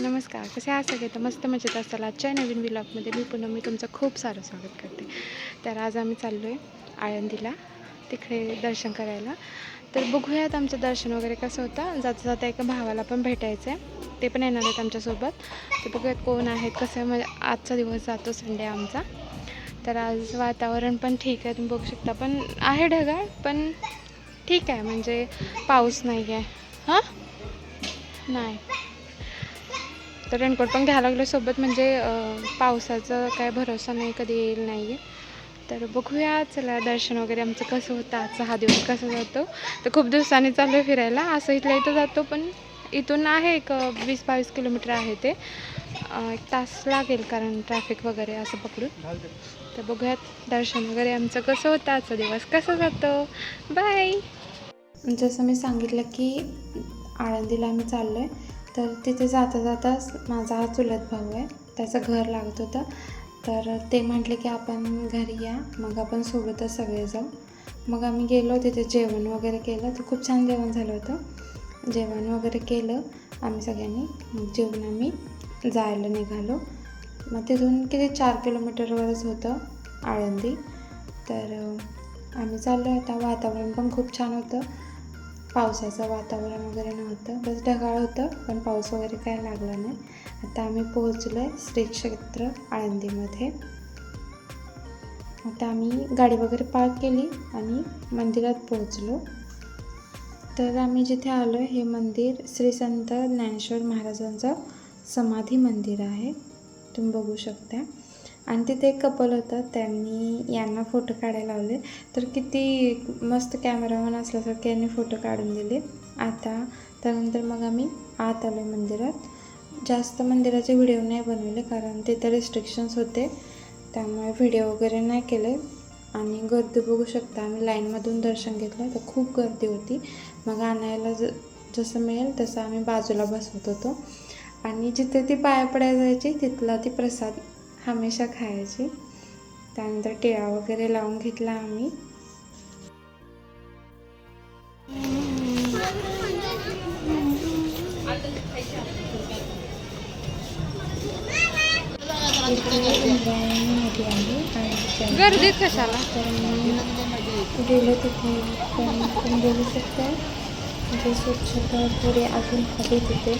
नमस्कार कसे आहात सगळे? तर मस्त मजेत असाल आजच्या नवीन विलॉगमध्ये मी पुन्हा मी तुमचं खूप सारं स्वागत करते. तर आज आम्ही चाललो आहे आळंदीला तिकडे दर्शन करायला. तर बघूयात आमचं दर्शन वगैरे कसं होतं. जाता जाता एका भावाला पण भेटायचं आहे ते पण येणार आहेत आमच्यासोबत. तर बघूयात कोण आहेत कसं म्हणजे आजचा दिवस जातो संडे आमचा. तर आज वातावरण पण ठीक आहे तुम्ही बघू शकता. पण आहे ढगाळ पण ठीक आहे. म्हणजे पाऊस नाही आहे हां? नाही. तर रेनकोट पण घ्यायला लागलो सोबत म्हणजे पावसाचं काय भरोसा नाही कधी येईल नाही आहे तर बघूया चला दर्शन वगैरे आमचं कसं होतं आजचा हा दिवस कसा जातो. तर खूप दिवसांनी चालू आहे फिरायला. असं इथल्या इथं जातो पण इथून आहे एक वीस बावीस किलोमीटर आहे ते. एक तास लागेल कारण ट्रॅफिक वगैरे असं पकडून. तर बघूयात दर्शन वगैरे आमचं कसं होतं आजचा दिवस कसं जातो. बाय! जसं मी सांगितलं की आळंदीला आम्ही चाललो आहे तर तिथे जाता जाताच माझा हा चुलत भाऊ आहे. त्याचं घर लागत होतं. तर ते म्हटले की आपण घरी या. मग आपण सोबतच सगळे जाऊ. मग आम्ही गेलो. तिथे जेवण वगैरे केलं. तर खूप छान जेवण झालं होतं. जेवण वगैरे केलं. आम्ही सगळ्यांनी. मग जेवण आम्ही जायला निघालो. मग तिथून किती चार किलोमीटरवरच होतं आळंदी. तर आम्ही चाललो आता वातावरण पण खूप छान होतं. पावसाचं वातावरण वगैरे नव्हतं. बस ढगाळ होतं पण पाऊस वगैरे काय लागला नाही. आता आम्ही पोहोचलो आहे श्री क्षेत्र आळंदीमध्ये. आता आम्ही गाडी वगैरे पार्क केली आणि मंदिरात पोहोचलो. तर आम्ही जिथे आलो आहे हे मंदिर श्री संत ज्ञानेश्वर महाराजांचं समाधी मंदिर आहे. तुम्ही बघू शकता. आणि तिथे एक कपल होतं त्यांनी यांना फोटो काढायला लावले. तर किती मस्त कॅमेरामन असल्यासारखे यांनी फोटो काढून दिले. आता त्यानंतर मग आम्ही आत आलो मंदिरात. जास्त मंदिराचे व्हिडिओ नाही बनवले कारण तिथे रिस्ट्रिक्शन्स होते. त्यामुळे व्हिडिओ वगैरे नाही केले. आणि गर्दी बघू शकता आम्ही लाईनमधून दर्शन घेतलं तर खूप गर्दी होती. मग आणायला ज जसं मिळेल तसं आम्ही बाजूला बसवत होतो. आणि जिथे ती पाया पडायला जायची तिथला ती प्रसाद हमेशा खायची. त्यानंतर टिळा वगैरे लावून घेतला आम्ही. गर्दीत कशाला? तर मी गेलो तिथे पण तुम्ही बघू शकता. म्हणजे स्वच्छता थोडी अजून हवी तिथे.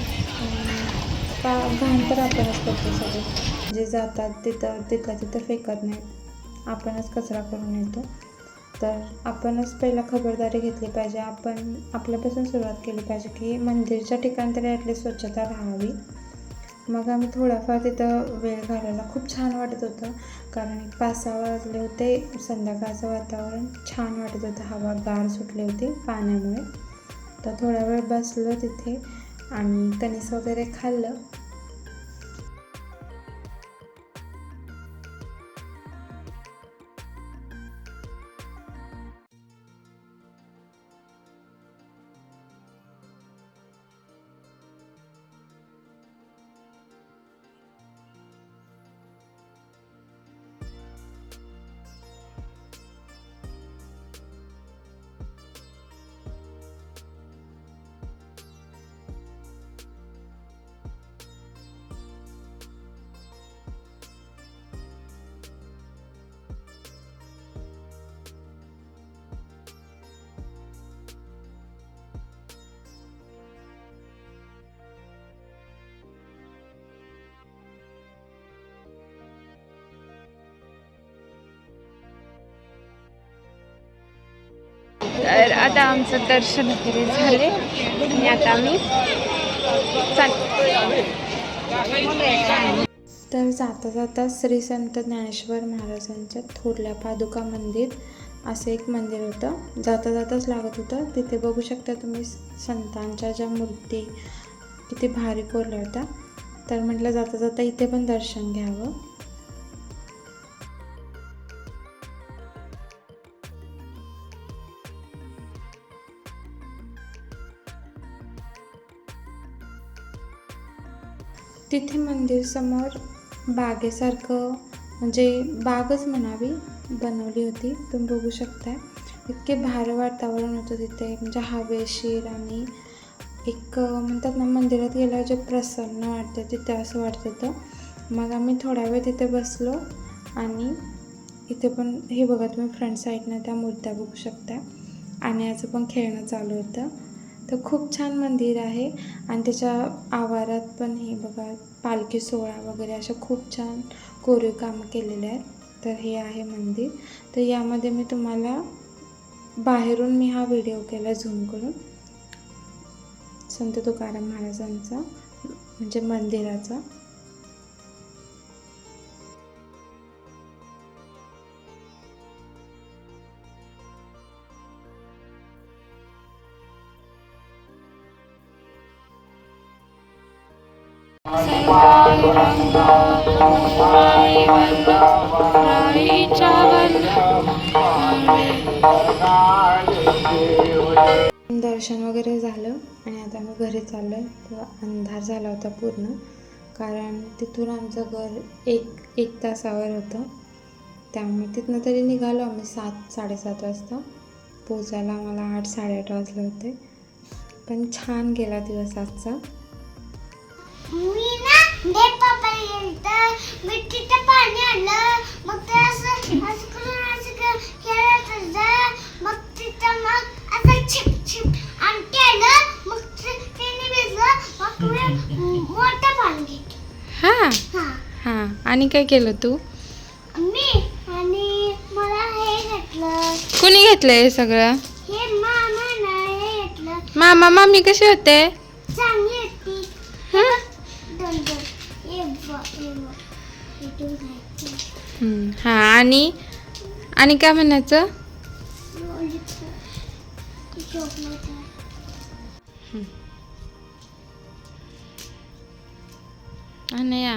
आणि घाण तर आपणच करतो सगळे. जे जातात तिथं तिथं तिथं फेकत नाहीत. आपणच कचरा करून येतो. तर आपणच पहिला खबरदारी घेतली पाहिजे. आपण आपल्यापासून सुरुवात केली पाहिजे की मंदिरच्या ठिकाणी तरी ॲटलीस्ट स्वच्छता राहावी. मग आम्ही थोडाफार तिथं वेळ घालवला. खूप छान वाटत होतं. कारण एक पाच सहा वाजले होते. संध्याकाळचं वातावरण छान वाटत होतं. हवा गार सुटली होती पाण्यामुळे. तर थोडा वेळ बसलो तिथे. आणि कणीस वगैरे खाल्लं. तर आता आमचं दर्शन वगैरे झाले. आणि आता आम्ही चाल तर जाता जाता श्री संत ज्ञानेश्वर महाराजांच्या थोरल्या पादुका मंदिर असं एक मंदिर होतं. जाता जाताच लागत होतं. तिथे बघू शकता तुम्ही संतांच्या ज्या मूर्ती किती भारी कोरल्या होत्या. तर म्हटलं जाता जाता इथे पण दर्शन घ्यावं. तिथे मंदिर समोर बागेसारखं म्हणजे बागच म्हणावी बनवली होती. तुम्ही बघू शकता इतके भारी वातावरण होतं तिथे. म्हणजे हवेशीर आणि एक म्हणतात ना मंदिरात गेल्यावर जे प्रसन्न वाटतं तिथे असं वाटत होतं. मग आम्ही थोडा वेळ तिथे बसलो आणि इथे पण हे बघा तुम्ही फ्रंट साईडनं त्या मूर्त्या बघू शकता आणि याचं पण खेळणं चालू होतं. तर खूप छान मंदिर आहे. आणि त्याच्या आवारात पण हे बघा पालखी सोहळा वगैरे अशा खूप छान कोरीव कामं केलेले आहेत. तर हे आहे मंदिर. तर यामध्ये मी तुम्हाला बाहेरून मी हा व्हिडिओ केला झूम करून. संत तुकाराम महाराजांचा म्हणजे मंदिराचा. दर्शन वगैरे झालं आणि आता आम्ही घरी चाललो आहे तर अंधार झाला होता पूर्ण. कारण तिथून आमचं घर एक एक तासावर होतं. त्यामुळे तिथनं तरी निघालो आम्ही सात साडेसात वाजता. पोचायला आम्हाला आठ साडेआठ वाजले होते. पण छान गेला दिवस आजचा. मी ना डेट पप्पाला मी तिथं पाणी आणलं. मग ते असं असं करून असं खेळत होतं. मग तिथं मग असं छिप छिप आणि केलं मग त्याने भिजलं. मग मी मोठं पाणी घेतलं. हां? हा. हां. आणि काय केलं तू? मी आणि मला हे घेतलं. कुणी घेतलं हे सगळं? हे मामा ना हे घेतलं. मामा मामी कसे होते? हम्म, हां आणि? आणि काय म्हणायचं? आणि या